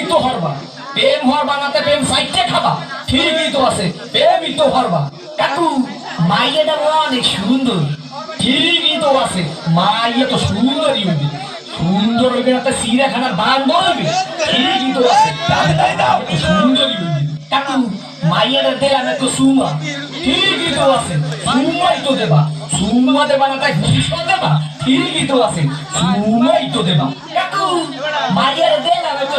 প্রেমই তো হরবা। প্রেম হর বানাতে প্রেম সাইডে খাবা। ঠিকই তো আছে প্রেমই তো হরবা। কাকু মাইয়াটা অনেক সুন্দর। ঠিকই তো আছে, মাইয়া তো সুন্দরই হইবে। সুন্দর হইবে তো সিরাখানার বান্দর হইবে। ঠিকই তো আছে সুন্দরই হইবে। কাকু মাইয়াটা দিলাম একটু সুমা। ঠিকই তো আছে, সুমাই তো দেবা। সুমা দেবা না তাই ঘুষ দেবা। ঠিকই তো আছে, সুমাই তো দেবা কাকু মাইয়ার দিলাম একটু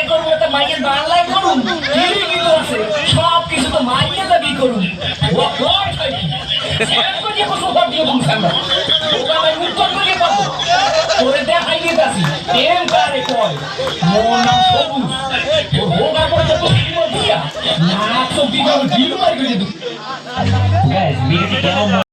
নাক চোখ দিয়ে আমি ডিল মারি করে দিই। Guys, ভিডিওটি কেমন